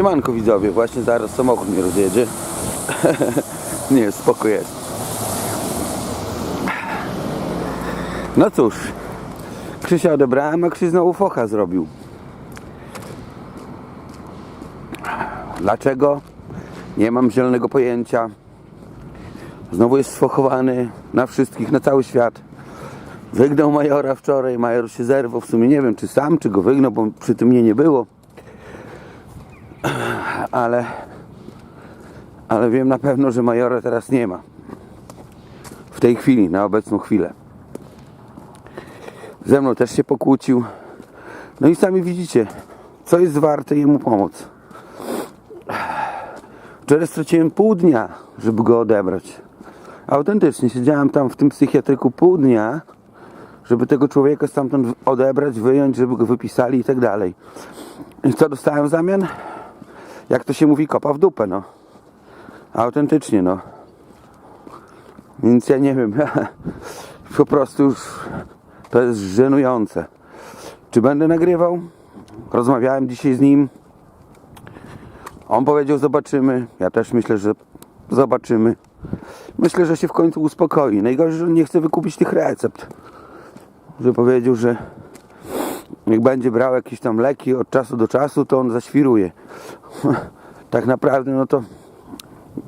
Siemanko widzowie, właśnie zaraz samochód mnie rozjedzie. Nie, spoko jest. No cóż, Krzysia odebrałem, a Krzyś znowu focha zrobił. Dlaczego? Nie mam zielonego pojęcia. Znowu jest sfochowany na wszystkich, na cały świat. Wygnał Majora wczoraj, Major się zerwał. W sumie nie wiem, czy sam, czy go wygnał, bo przy tym mnie nie było. Ale, ale wiem na pewno, że Majora teraz nie ma. W tej chwili, na obecną chwilę. Ze mną też się pokłócił. No i sami widzicie, co jest warte jemu pomóc. Wczoraj straciłem pół dnia, żeby go odebrać. Autentycznie siedziałem tam w tym psychiatryku pół dnia, żeby tego człowieka stamtąd odebrać, wyjąć, żeby go wypisali i tak dalej. I co dostałem w zamian? Jak to się mówi, kopa w dupę, no. Autentycznie, no. Więc ja nie wiem, po prostu już to jest żenujące. Czy będę nagrywał? Rozmawiałem dzisiaj z nim. On powiedział, zobaczymy. Ja też myślę, że zobaczymy. Myślę, że się w końcu uspokoi. Najgorzej, że nie chce wykupić tych recept. Że powiedział, że jak będzie brał jakieś tam leki od czasu do czasu, to on zaświruje. Tak naprawdę, no to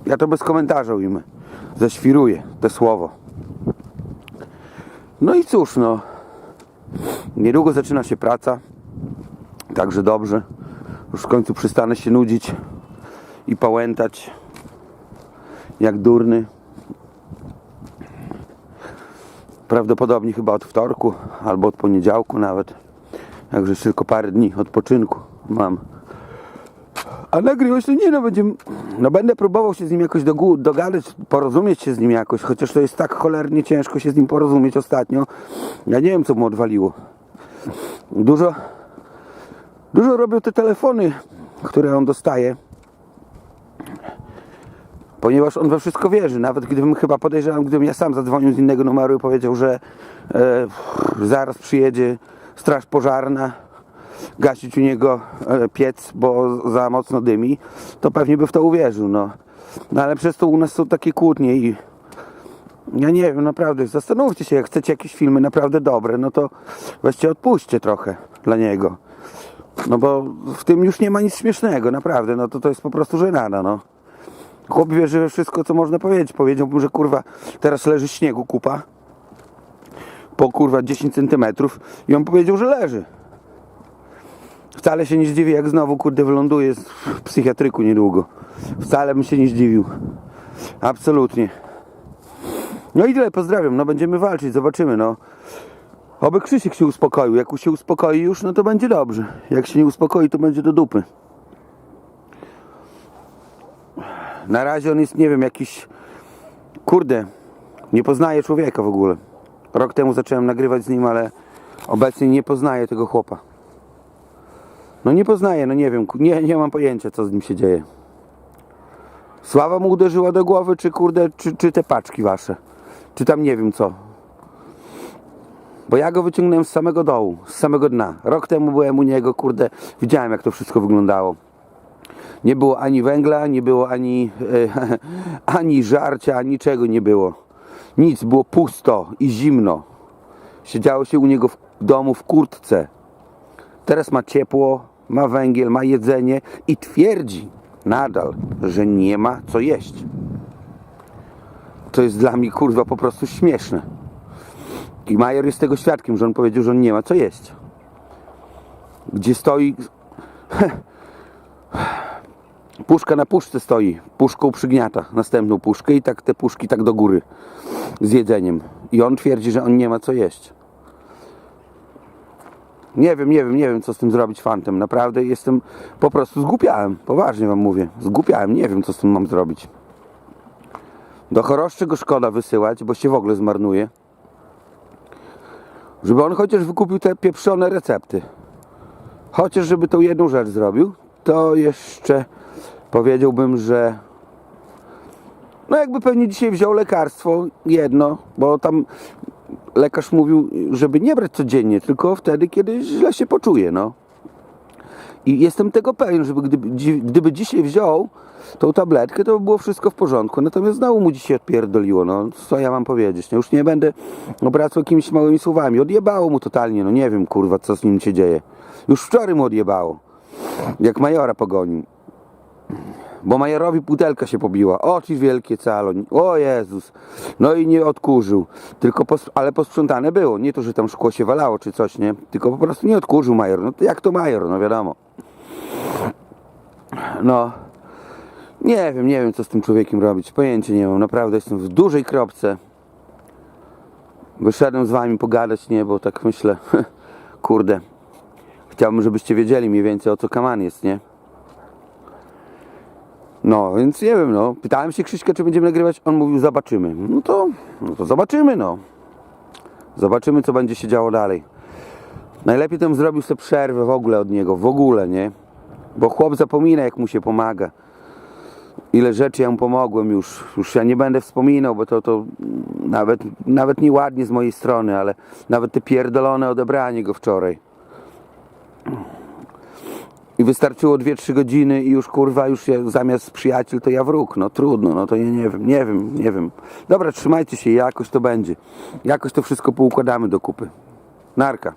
ja to bez komentarza ujmę. Zaświruje to słowo. No i cóż, no. Niedługo zaczyna się praca. Także dobrze. Już w końcu przestanę się nudzić i pałętać jak durny. Prawdopodobnie chyba od wtorku albo od poniedziałku nawet. Także tylko parę dni odpoczynku mam. A nagrywać to nie no, będzie, no będę próbował się z nim jakoś dogó- dogadać, porozumieć się z nim jakoś, chociaż to jest tak cholernie ciężko się z nim porozumieć ostatnio. Ja nie wiem co mu odwaliło. Dużo, dużo robią te telefony, które on dostaje. Ponieważ on we wszystko wierzy. Nawet gdybym chyba podejrzewam, gdybym ja sam zadzwonił z innego numeru i powiedział, że e, zaraz przyjedzie straż pożarna gasić u niego e, piec, bo za mocno dymi, to pewnie by w to uwierzył. No, no ale przez to u nas są takie kłótnie i ja nie wiem, naprawdę, zastanówcie się, jak chcecie jakieś filmy naprawdę dobre, no to weźcie odpuśćcie trochę dla niego. No bo w tym już nie ma nic śmiesznego, naprawdę, no to to jest po prostu żenada, no. Chłop wierzy we wszystko, co można powiedzieć. Powiedziałbym, że kurwa, teraz leży śniegu kupa po kurwa 10 centymetrów i on powiedział, że leży. Wcale się nie zdziwi, jak znowu kurde wyląduje w psychiatryku niedługo. Wcale bym się nie zdziwił. Absolutnie. No i tyle, pozdrawiam. No będziemy walczyć, zobaczymy, no. Oby Krzysiek się uspokoił. Jak się uspokoi już, no to będzie dobrze. Jak się nie uspokoi, to będzie do dupy. Na razie on jest, nie wiem, jakiś... Kurde, nie poznaję człowieka w ogóle. Rok temu zacząłem nagrywać z nim, ale obecnie nie poznaję tego chłopa. No nie poznaję, no nie wiem, nie, nie mam pojęcia co z nim się dzieje. Sława mu uderzyła do głowy, czy kurde, czy, czy te paczki wasze? Czy tam nie wiem co. Bo ja go wyciągnąłem z samego dołu, z samego dna. Rok temu byłem u niego, kurde, widziałem jak to wszystko wyglądało. Nie było ani węgla, nie było ani, e, ani żarcia, niczego nie było. Nic, było pusto i zimno. Siedziało się u niego w domu w kurtce. Teraz ma ciepło, ma węgiel, ma jedzenie i twierdzi nadal, że nie ma co jeść. To jest dla mnie kurwa po prostu śmieszne. I Major jest tego świadkiem, że on powiedział, że on nie ma co jeść. Gdzie stoi. Puszka na puszce stoi. Puszką przygniata następną puszkę i tak te puszki tak do góry z jedzeniem. I on twierdzi, że on nie ma co jeść. Nie wiem, nie wiem, nie wiem co z tym zrobić fantem. Naprawdę jestem po prostu zgłupiałem. Poważnie wam mówię. Zgłupiałem, nie wiem co z tym mam zrobić. Do choroszczy go szkoda wysyłać, bo się w ogóle zmarnuje. Żeby on chociaż wykupił te pieprzone recepty. Chociaż żeby tą jedną rzecz zrobił, to jeszcze powiedziałbym, że no jakby pewnie dzisiaj wziął lekarstwo jedno, bo tam lekarz mówił, żeby nie brać codziennie, tylko wtedy, kiedy źle się poczuje, no. I jestem tego pewien, żeby gdyby, gdyby dzisiaj wziął tą tabletkę, to by było wszystko w porządku. Natomiast znowu mu dzisiaj odpierdoliło. No, co ja mam powiedzieć? No, już nie będę obracał jakimiś małymi słowami. Odjebało mu totalnie. No nie wiem, kurwa, co z nim się dzieje. Już wczoraj mu odjebało. Jak majora pogonił. Bo majorowi butelka się pobiła. Oczy wielkie caloń. O Jezus. No i nie odkurzył. Tylko pos, ale posprzątane było. Nie to, że tam szkło się walało czy coś, nie? Tylko po prostu nie odkurzył major. No to jak to major, no wiadomo. No. Nie wiem, nie wiem co z tym człowiekiem robić. Pojęcie nie mam. Naprawdę jestem w dużej kropce. Wyszedłem z wami pogadać, nie? Bo tak myślę, kurde. Chciałbym, żebyście wiedzieli mniej więcej o co kaman jest, nie? No, więc nie wiem, no. Pytałem się Krzyśka, czy będziemy nagrywać. On mówił, zobaczymy. No to, no to zobaczymy, no. Zobaczymy, co będzie się działo dalej. Najlepiej to bym zrobił sobie przerwę w ogóle od niego, w ogóle, nie? Bo chłop zapomina, jak mu się pomaga. Ile rzeczy ja mu pomogłem już. Już ja nie będę wspominał, bo to, to nawet, nawet nieładnie z mojej strony, ale nawet te pierdolone odebranie go wczoraj. I wystarczyło 2-3 godziny i już kurwa, już zamiast przyjaciel to ja wróg. No trudno, no to ja nie wiem, nie wiem, nie wiem. Dobra, trzymajcie się, jakoś to będzie. Jakoś to wszystko poukładamy do kupy. Narka.